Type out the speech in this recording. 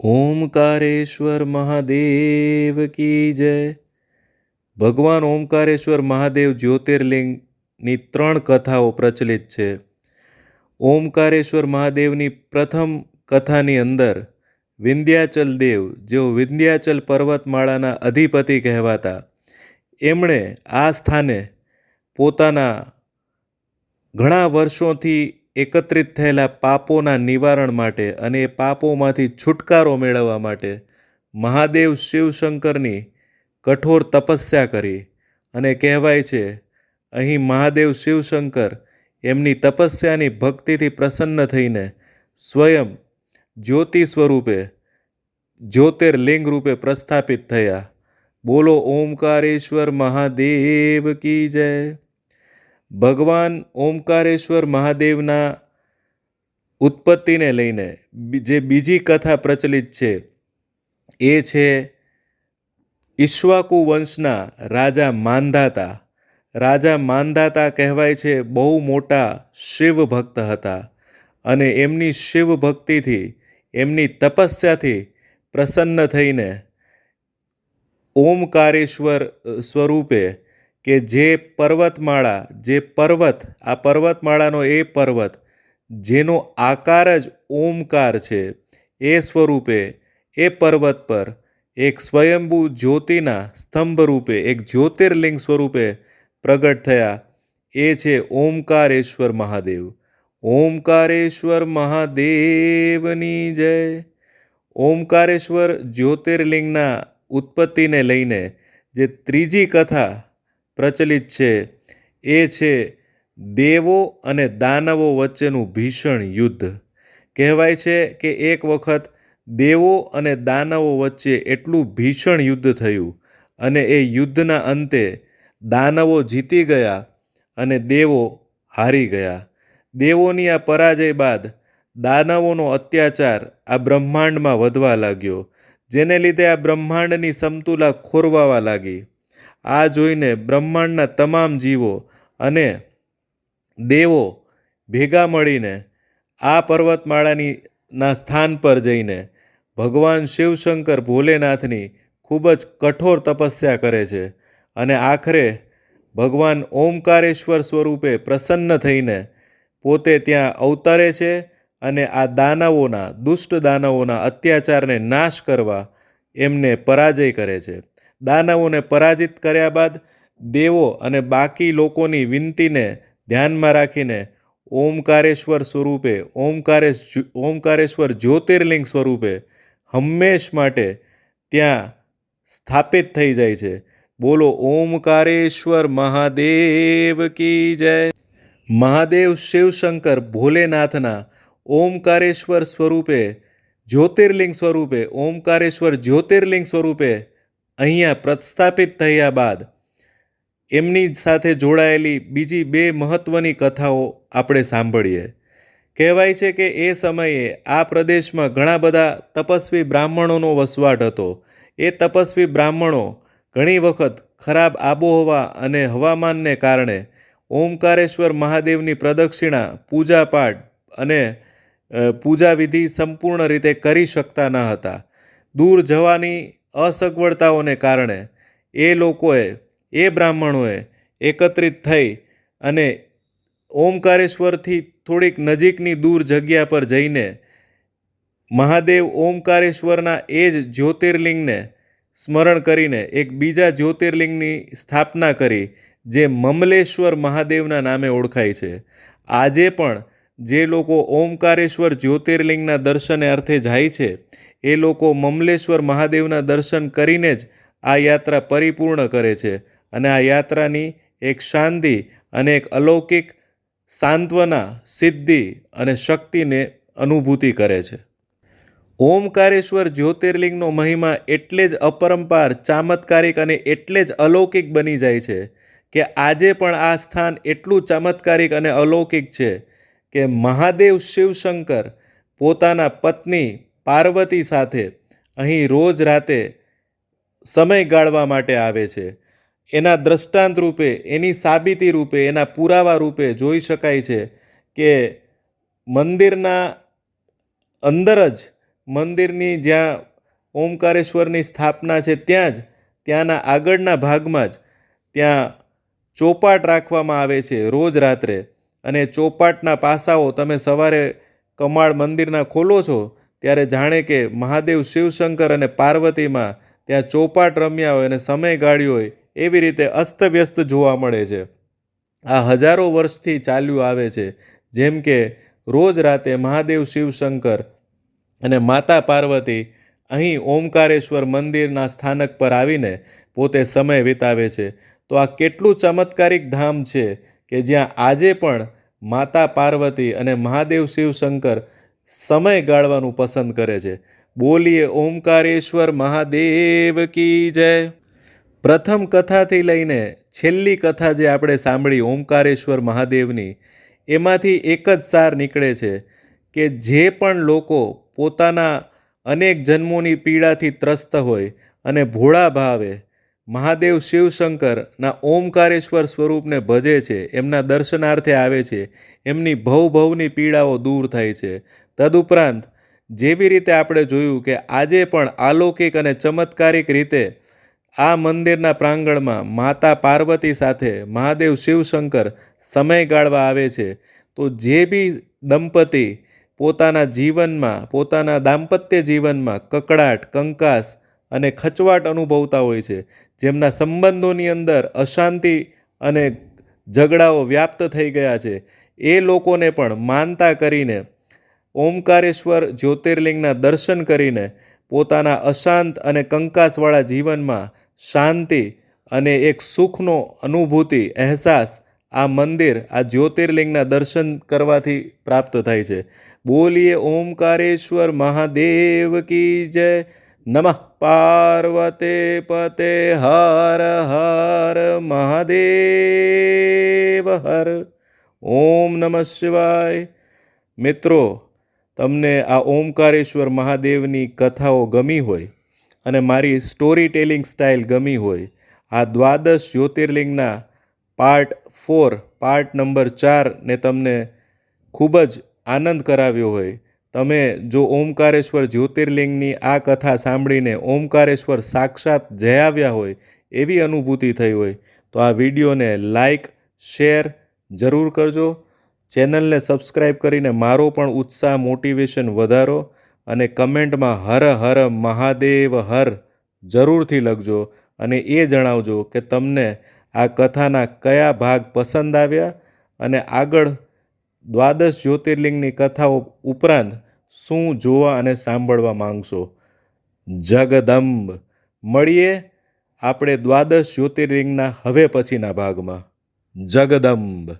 ઓમકારેશ્વર મહાદેવ કી જય. ભગવાન ઓમકારેશ્વર મહાદેવ જ્યોતિર્લિંગની ત્રણ કથાઓ પ્રચલિત છે. ઓમકારેશ્વર મહાદેવની પ્રથમ કથાની અંદર વિંધ્યાચલ દેવ, જેઓ વિંધ્યાચલ પર્વતમાળાના અધિપતિ કહેવાતા, એમણે આ સ્થાને પોતાના ઘણા વર્ષોથી એકત્રિત થયેલા પાપોના નિવારણ માટે અને એ પાપોમાંથી છુટકારો મેળવવા માટે મહાદેવ શિવશંકરની કઠોર તપસ્યા કરી અને કહેવાય છે, અહીં મહાદેવ શિવશંકર એમની તપસ્યાની ભક્તિથી પ્રસન્ન થઈને સ્વયં જ્યોતિ સ્વરૂપે જ્યોતિર્લિંગ રૂપે પ્રસ્થાપિત થયા. બોલો, ઓમકારેશ્વર મહાદેવ કી જય. ભગવાન ઓમકારેશ્વર મહાદેવના ઉત્પત્તિને લઈને જે બીજી કથા પ્રચલિત છે, એ છે ઈશ્વાકુ વંશના રાજા માંધાતા રાજા માંધાતા કહેવાય છે, બહુ મોટા શિવ ભક્ત હતા અને એમની શિવ ભક્તિથી એમની તપસ્યાથી પ્રસન્ન થઈને ઓમકારેશ્વર સ્વરૂપે કે જે પર્વતમાળા, જે પર્વત, આ પર્વતમાળાનો એ પર્વત, જેનો આકાર જ ઓમકાર છે, એ સ્વરૂપે, એ પર્વત પર એક સ્વયંભૂ જ્યોતિના સ્તંભ રૂપે, એક જ્યોતિર્લિંગ સ્વરૂપે પ્રગટ થયા, એ છે ઓમકારેશ્વર મહાદેવ. ઓમકારેશ્વર મહાદેવની જય. ઓમકારેશ્વર જ્યોતિર્લિંગના ઉત્પત્તિને લઈને જે ત્રીજી કથા પ્રચલિત છે. એ છે દેવો અને દાનવો વચ્ચેનું ભીષણ યુદ્ધ. કહેવાય છે કે એક વખત દેવો અને દાનવો વચ્ચે એટલું ભીષણ યુદ્ધ થયું અને એ યુદ્ધના અંતે દાનવો જીતી ગયા અને દેવો હારી ગયા. દેવોની આ પરાજય બાદ દાનવોનો અત્યાચાર આ બ્રહ્માંડમાં વધવા લાગ્યો, જેને લીધે આ બ્રહ્માંડની સમતુલા ખોરવાવા લાગી. આ જોઈને બ્રહ્માંડના તમામ જીવો અને દેવો ભેગા મળીને આ પર્વતમાળાની ના સ્થાન પર જઈને ભગવાન શિવશંકર ભોલેનાથની ખૂબ જ કઠોર તપસ્યા કરે છે અને આખરે ભગવાન ઓમકારેશ્વર સ્વરૂપે પ્રસન્ન થઈને પોતે ત્યાં અવતરે છે અને આ દાનવોના, દુષ્ટ દાનવોના અત્યાચારને નાશ કરવા એમને પરાજય કરે છે. દાનવોને પરાજિત કર્યા બાદ દેવો અને બાકી લોકોની વિનંતીને ધ્યાનમાં રાખીને ઓમકારેશ્વર સ્વરૂપે, ઓમકારેશ ઓમકારેશ્વર જ્યોતિર્લિંગ સ્વરૂપે હંમેશ માટે ત્યાં સ્થાપિત થઈ જાય છે. બોલો, ઓમકારેશ્વર મહાદેવ કી જય. મહાદેવ શિવશંકર ભોલેનાથના ઓમકારેશ્વર સ્વરૂપે જ્યોતિર્લિંગ સ્વરૂપે, ઓમકારેશ્વર જ્યોતિર્લિંગ સ્વરૂપે અહીંયા પ્રસ્થાપિત થયા બાદ એમની સાથે જોડાયેલી બીજી બે મહત્ત્વની કથાઓ આપણે સાંભળીએ. કહેવાય છે કે એ સમયે આ પ્રદેશમાં ઘણા બધા તપસ્વી બ્રાહ્મણોનો વસવાટ હતો. એ તપસ્વી બ્રાહ્મણો ઘણી વખત ખરાબ આબોહવા અને હવામાનને કારણે ઓમકારેશ્વર મહાદેવની પ્રદક્ષિણા, પૂજાપાઠ અને પૂજાવિધિ સંપૂર્ણ રીતે કરી શકતા ન હતા. દૂર જવાની અસગવડતાઓને કારણે એ લોકોએ, એ બ્રાહ્મણોએ એકત્રિત થઈ અને ઓમકારેશ્વરથી થોડીક નજીકની દૂર જગ્યા પર જઈને મહાદેવ ઓમકારેશ્વરના એ જ જ્યોતિર્લિંગને સ્મરણ કરીને એક બીજા જ્યોતિર્લિંગની સ્થાપના કરી, જે મમલેશ્વર મહાદેવના નામે ઓળખાય છે. આજે પણ જે લોકો ઓમકારેશ્વર જ્યોતિર્લિંગના દર્શને અર્થે જાય છે એ લોકો મમલેશ્વર મહાદેવના દર્શન કરીને જ આ યાત્રા પરિપૂર્ણ કરે છે. અને આ યાત્રાની એક શાંતિ અને એક અલૌકિક સાંત્વના, સિદ્ધિ અને શક્તિને અનુભૂતિ કરે છે. ઓમકારેશ્વર જ્યોતિર્લિંગનો મહિમા એટલે જ અપરંપાર, ચામત્કારિક અને એટલે જ અલૌકિક બની જાય છે કે આજે પણ આ સ્થાન એટલું ચમત્કારિક અને અલૌકિક છે કે મહાદેવ શિવશંકર પોતાના પત્ની પાર્વતી સાથે અહીં રોજ રાતે સમય ગાળવા માટે આવે છે. એના દ્રષ્ટાંત રૂપે, એની સાબિતી રૂપે, એના પુરાવા રૂપે જોઈ શકાય છે કે મંદિરના અંદર જ, મંદિરની જ્યાં ઓમકારેશ્વરની સ્થાપના છે ત્યાં જ, ત્યાંના આગળના ભાગમાં જ ત્યાં ચોપાટ રાખવામાં આવે છે રોજ રાત્રે. અને ચોપાટના પાસાઓ તમે સવારે કમાળ મંદિરના ખોલો છો ત્યારે જાણે કે મહાદેવ શિવશંકર અને પાર્વતીમાં ત્યાં ચોપાટ રમ્યા હોય અને સમય ગાળ્યો હોય, એવી રીતે અસ્તવ્યસ્ત જોવા મળે છે. આ હજારો વર્ષથી ચાલ્યું આવે છે, જેમ કે રોજ રાતે મહાદેવ શિવશંકર અને માતા પાર્વતી અહીં ઓમકારેશ્વર મંદિરના સ્થાનક પર આવીને પોતે સમય વિતાવે છે. તો આ કેટલું ચમત્કારિક ધામ છે કે જ્યાં આજે પણ માતા પાર્વતી અને મહાદેવ શિવશંકર સમય ગાળવાનું પસંદ કરે છે. બોલીએ, ઓમકારેશ્વર મહાદેવ કી જય. પ્રથમ કથાથી લઈને છેલ્લી કથા જે આપણે સાંભળી, ઓમકારેશ્વર મહાદેવની એમાંથી એક જ સાર નીકળે છે કે જે પણ લોકો પોતાના અનેક જન્મોની પીડાથી ત્રસ્ત હોય અને ભોળા ભાવે, મહાદેવ શિવશંકરના ઓમકારેશ્વર સ્વરૂપને ભજે છે, એમના દર્શનાર્થે આવે છે, એમની ભવભવની પીડાઓ દૂર થાય છે. તદુપરાંત, જેવી રીતે આપણે જોયું કે આજે પણ અલૌકિક અને ચમત્કારિક રીતે આ મંદિરના પ્રાંગણમાં માતા પાર્વતી સાથે મહાદેવ શિવશંકર સમય ગાળવા આવે છે, તો જે બી દંપતી પોતાના જીવનમાં, પોતાના દાંપત્ય જીવનમાં કકડાટ, કંકાસ અને ખચવાટ અનુભવતા હોય છે, જેમના સંબંધોની અંદર અશાંતિ અને ઝઘડાઓ વ્યાપ્ત થઈ ગયા છે, એ લોકોને પણ માનતા કરીને ઓમકારેશ્વર જ્યોતિર્લિંગના દર્શન કરીને પોતાના અશાંત અને કંકાસવાળા જીવનમાં શાંતિ અને એક સુખનો અનુભૂતિ, અહેસાસ આ મંદિર, આ જ્યોતિર્લિંગના દર્શન કરવાથી પ્રાપ્ત થાય છે. બોલીએ ઓમકારેશ્વર મહાદેવ કી જય. નમઃ પાર્વતે પતે હર હર મહાદેવ હર. ઓમ નમઃ શિવાય. મિત્રો તમને આ ઓમકારેશ્વર મહાદેવની કથાઓ ગમી હોય અને મારી સ્ટોરી ટેલિંગ સ્ટાઇલ ગમી હોય, આ દ્વાદશ જ્યોતિર્લિંગના પાર્ટ ફોર પાર્ટ નંબર ચારને તમને ખૂબ જ આનંદ કરાવ્યો હોય. તમે જો ઓમકારેશ્વર જ્યોતિર્લિંગની આ કથા સાંભળીને ઓમકારેશ્વર સાક્ષાત જઈ આવ્યા હોય એવી અનુભૂતિ થઈ હોય, તો આ વિડીયોને લાઈક શેર જરૂર કરજો. ચેનલને સબસ્ક્રાઈબ કરીને મારો પણ ઉત્સાહ મોટિવેશન વધારો અને કમેન્ટમાં હર હર મહાદેવ હર જરૂરથી લખજો અને એ જણાવજો કે તમને આ કથાના કયા ભાગ પસંદ આવ્યા અને આગળ દ્વાદશ જ્યોતિર્લિંગની કથાઓ ઉપરાંત શું જોવા અને સાંભળવા માંગશો. જગદંબ. મળીએ આપણે દ્વાદશ જ્યોતિર્લિંગના હવે પછીના ભાગમાં. જગદંબ.